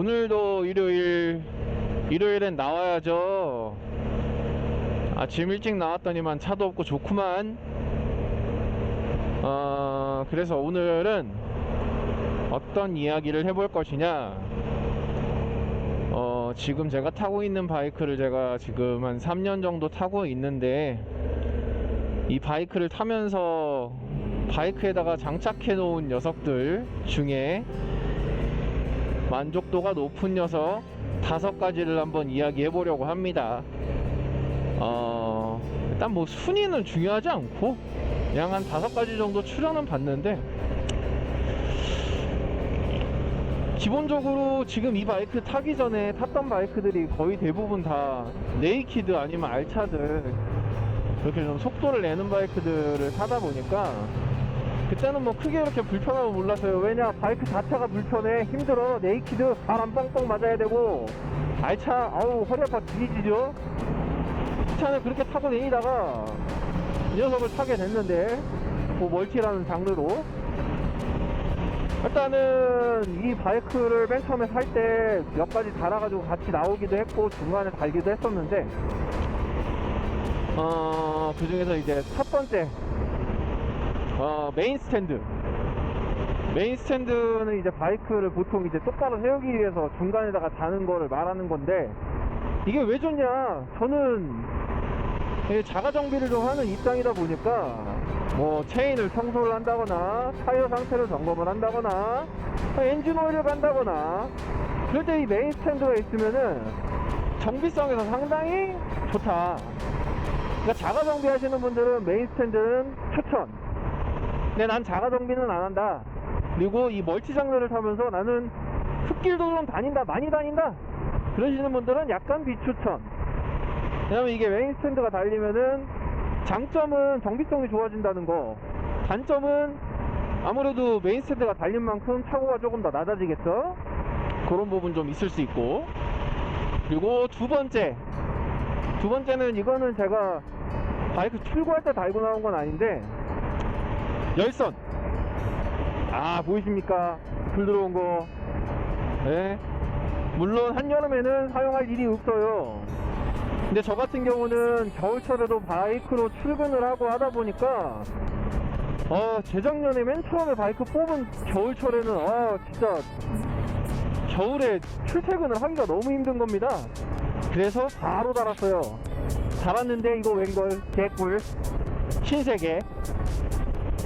오늘도 일요일 일요일엔 나와야죠. 아침 일찍 나왔더니만 차도 없고 좋구만. 어, 그래서 오늘은 어떤 이야기를 해볼 것이냐. 어, 지금 제가 타고 있는 바이크를 제가 지금 한 3년 정도 타고 있는데 이 바이크를 타면서 바이크에다가 장착해 놓은 녀석들 중에 만족도가 높은 녀석 다섯 가지를 한번 이야기해 보려고 합니다. 어, 일단 뭐 순위는 중요하지 않고 그냥 한 다섯 가지 정도 출연은 봤는데 기본적으로 지금 이 바이크 타기 전에 탔던 바이크들이 거의 대부분 다 네이키드 아니면 알차들 이렇게 좀 속도를 내는 바이크들을 타다 보니까 그때는 뭐 크게 이렇게 불편함을 몰랐어요. 왜냐 바이크 자체가 불편해. 힘들어. 네이키드 바람 뻥뻥 맞아야 되고. 알차 아우 허리 아파 뒤지죠. 차는 그렇게 타고 다니다가 이 녀석을 타게 됐는데 뭐 멀티라는 장르로. 일단은 이 바이크를 맨 처음에 살 때 몇 가지 달아가지고 같이 나오기도 했고 중간에 달기도 했었는데 어, 그 중에서 이제 첫 번째 어, 메인 스탠드. 메인 스탠드는 이제 바이크를 보통 이제 똑바로 세우기 위해서 중간에다가 다는 거를 말하는 건데 이게 왜 좋냐? 저는 이 자가 정비를 좀 하는 입장이다 보니까 뭐 체인을 청소를 한다거나 타이어 상태를 점검을 한다거나 엔진 오일을 간다거나 그럴 때 이 메인 스탠드가 있으면은 정비성에서 상당히 좋다. 그러니까 자가 정비 하시는 분들은 메인 스탠드는 추천 근데 난 자가 정비는 안 한다. 그리고 이 멀티 장르를 타면서 나는 흙길도 좀 다닌다 많이 다닌다. 그러시는 분들은 약간 비추천. 왜냐면 이게 메인 스탠드가 달리면은 장점은 정비성이 좋아진다는 거. 단점은 아무래도 메인 스탠드가 달린 만큼 차고가 조금 더 낮아지겠죠? 그런 부분 좀 있을 수 있고. 그리고 두 번째. 두 번째는 이거는 제가 바이크 출고할 때 달고 나온 건 아닌데 열선. 아 보이십니까? 불 들어온 거. 네. 물론 한여름에는 사용할 일이 없어요. 근데 저 같은 경우는 겨울철에도 바이크로 출근을 하고 하다 보니까 어 재작년에 맨 처음에 바이크 뽑은 겨울철에는 아 진짜 겨울에 출퇴근을 하기가 너무 힘든 겁니다. 그래서 바로 달았어요. 달았는데 이거 웬걸? 개꿀. 흰색에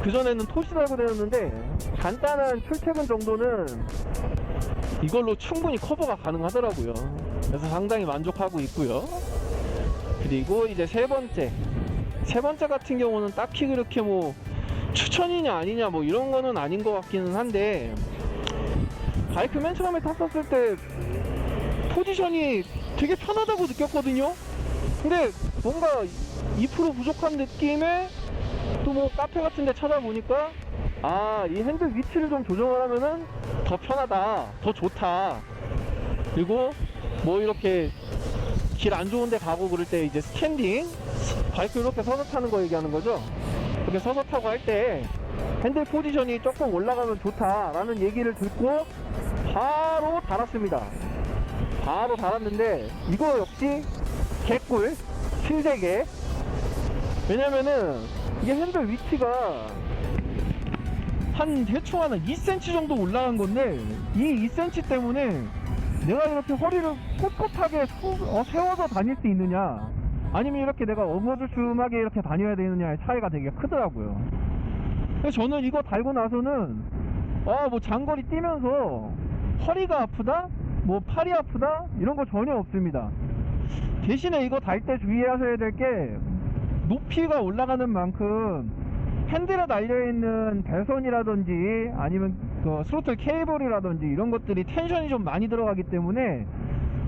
그전에는 토시 달고 다녔는데 간단한 출퇴근 정도는 이걸로 충분히 커버가 가능하더라고요. 그래서 상당히 만족하고 있고요. 그리고 이제 세 번째. 세 번째 같은 경우는 딱히 그렇게 뭐 추천이냐 아니냐 뭐 이런 거는 아닌 것 같기는 한데 바이크 맨 처음에 탔었을 때 포지션이 되게 편하다고 느꼈거든요. 근데 뭔가 2% 부족한 느낌에 또 뭐 카페 같은 데 찾아보니까 아 이 핸들 위치를 좀 조정을 하면은 더 편하다 더 좋다. 그리고 뭐 이렇게 길 안 좋은 데 가고 그럴 때 이제 스탠딩 바이크 이렇게 서서 타는 거 얘기하는 거죠? 이렇게 서서 타고 할 때 핸들 포지션이 조금 올라가면 좋다라는 얘기를 듣고 바로 달았습니다. 바로 달았는데 이거 역시 개꿀 신세계. 왜냐면은 이게 핸들 위치가 한 대충 한 2cm 정도 올라간 건데 이 2cm 때문에 내가 이렇게 허리를 꼿꼿하게 수- 어, 세워서 다닐 수 있느냐 아니면 이렇게 내가 어머주춤하게 이렇게 다녀야 되느냐의 차이가 되게 크더라고요. 그래서 저는 이거 달고 나서는 아 뭐 장거리 뛰면서 허리가 아프다? 뭐 팔이 아프다? 이런 거 전혀 없습니다. 대신에 이거 달 때 주의하셔야 될게 높이가 올라가는 만큼 핸들에 달려있는 배선이라든지 아니면 그 스로틀 케이블이라든지 이런 것들이 텐션이 좀 많이 들어가기 때문에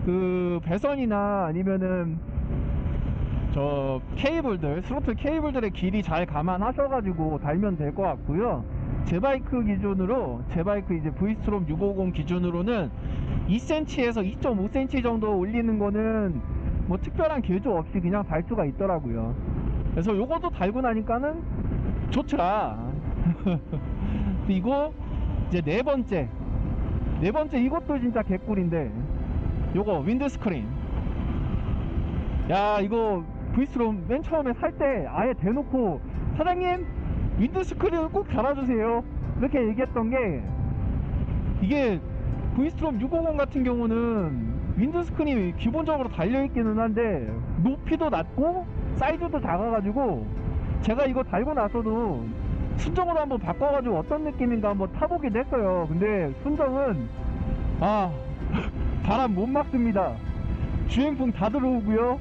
그 배선이나 아니면은 저 케이블들 스로틀 케이블들의 길이 잘 감안하셔가지고 달면 될 것 같고요. 제 바이크 기준으로 제 바이크 이제 V스트롬 650 기준으로는 2cm에서 2.5cm 정도 올리는 거는 뭐 특별한 개조 없이 그냥 달 수가 있더라고요 그래서 요것도 달고 나니까는 좋더라. 그리고 이제 네 번째. 네 번째 이것도 진짜 개꿀인데 요거 윈드 스크린. 야 이거 브이스롬 맨 처음에 살 때 아예 대놓고 사장님 윈드 스크린을 꼭 달아주세요. 이렇게 얘기했던 게 이게 브이스트롬 650 같은 경우는 윈드 스크린이 기본적으로 달려있기는 한데 높이도 낮고 사이즈도 작아가지고 제가 이거 달고 나서도 순정으로 한번 바꿔가지고 어떤 느낌인가 한번 타보긴 했어요. 근데 순정은 아 바람 못 막습니다. 주행풍 다 들어오고요.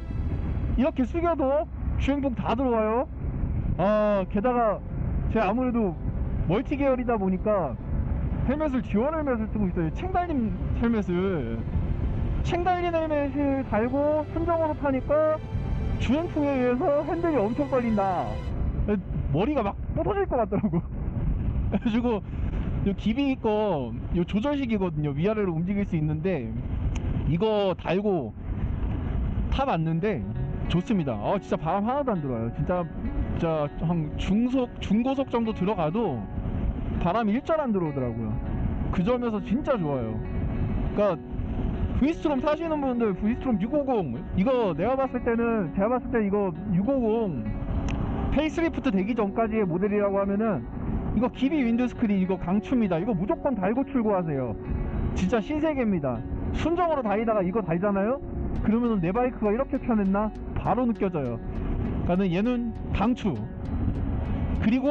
이렇게 숙여도 주행풍 다 들어와요. 아 게다가 제가 아무래도 멀티 계열이다 보니까 헬멧을 지원 헬멧을 쓰고 있어요. 챙 달린 헬멧을. 챙 달린 헬멧을 달고 순정으로 타니까 주행풍에 의해서 핸들이 엄청 떨린다. 머리가 막 부서질 것 같더라고. 그래가지고 요 기비 거요 조절식이거든요. 위아래로 움직일 수 있는데 이거 달고 타봤는데 좋습니다. 어 진짜 바람 하나도 안 들어와요. 진짜 진짜 한 중속 중고속 정도 들어가도 바람이 일절 안 들어오더라고요. 그 점에서 진짜 좋아요. 그러니까 V스트롬 사시는 분들 V스트롬 650 이거 내가 봤을 때는 제가 봤을 때 이거 650 페이스리프트 되기 전까지의 모델이라고 하면은 이거 기비 윈드스크린 이거 강추입니다. 이거 무조건 달고 출고하세요. 진짜 신세계입니다. 순정으로 다니다가 이거 달잖아요? 그러면은 내 바이크가 이렇게 편했나? 바로 느껴져요. 그러니까는 얘는 강추. 그리고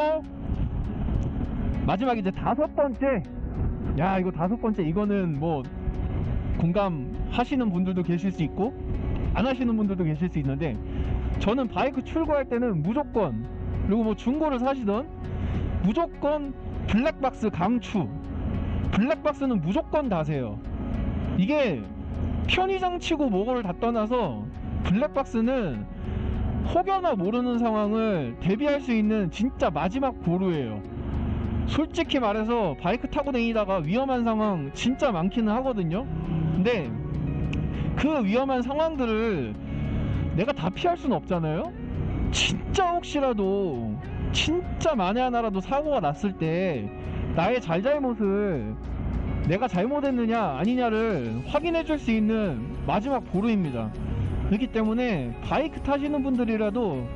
마지막 이제 다섯 번째. 야 이거 다섯 번째. 이거는 뭐 공감하시는 분들도 계실 수 있고 안 하시는 분들도 계실 수 있는데 저는 바이크 출고할 때는 무조건 그리고 뭐 중고를 사시던 무조건 블랙박스 강추. 블랙박스는 무조건 다세요. 이게 편의장 치고 뭐고를 다 떠나서 블랙박스는 혹여나 모르는 상황을 대비할 수 있는 진짜 마지막 보루예요. 솔직히 말해서 바이크 타고 다니다가 위험한 상황 진짜 많기는 하거든요 근데 그 위험한 상황들을 내가 다 피할 수는 없잖아요? 진짜 혹시라도 진짜 만에 하나라도 사고가 났을 때 나의 잘잘못을 내가 잘못했느냐 아니냐를 확인해 줄 수 있는 마지막 보루입니다. 그렇기 때문에 바이크 타시는 분들이라도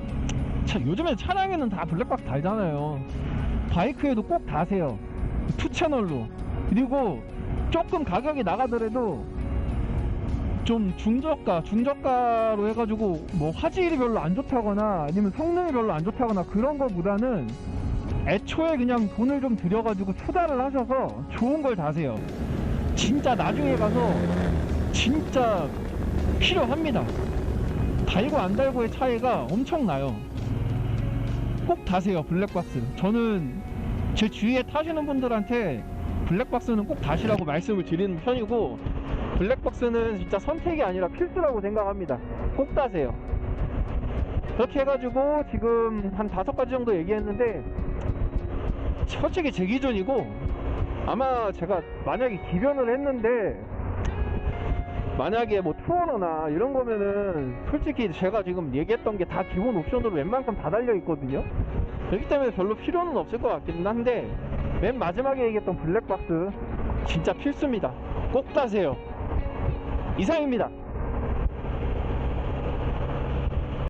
차, 요즘에 차량에는 다 블랙박스 달잖아요. 바이크에도 꼭 다세요. 투 채널로. 그리고 조금 가격이 나가더라도 좀 중저가 중저가로 해가지고 뭐 화질이 별로 안 좋다거나 아니면 성능이 별로 안 좋다거나 그런 거보다는 애초에 그냥 돈을 좀 들여가지고 투자를 하셔서 좋은 걸 다세요. 진짜 나중에 가서 진짜 필요합니다. 달고 안 달고의 차이가 엄청나요. 꼭 다세요 블랙박스. 저는 제 주위에 타시는 분들한테 블랙박스는 꼭 다시라고 말씀을 드리는 편이고 블랙박스는 진짜 선택이 아니라 필수라고 생각합니다. 꼭 다세요. 그렇게 해가지고 지금 한 다섯 가지 정도 얘기했는데 솔직히 제 기준이고 아마 제가 만약에 기변을 했는데 만약에 뭐 투어러나 이런 거면은 솔직히 제가 지금 얘기했던 게 다 기본 옵션으로 웬만큼 다 달려 있거든요. 그렇기 때문에 별로 필요는 없을 것 같긴 한데 맨 마지막에 얘기했던 블랙박스 진짜 필수입니다. 꼭 따세요. 이상입니다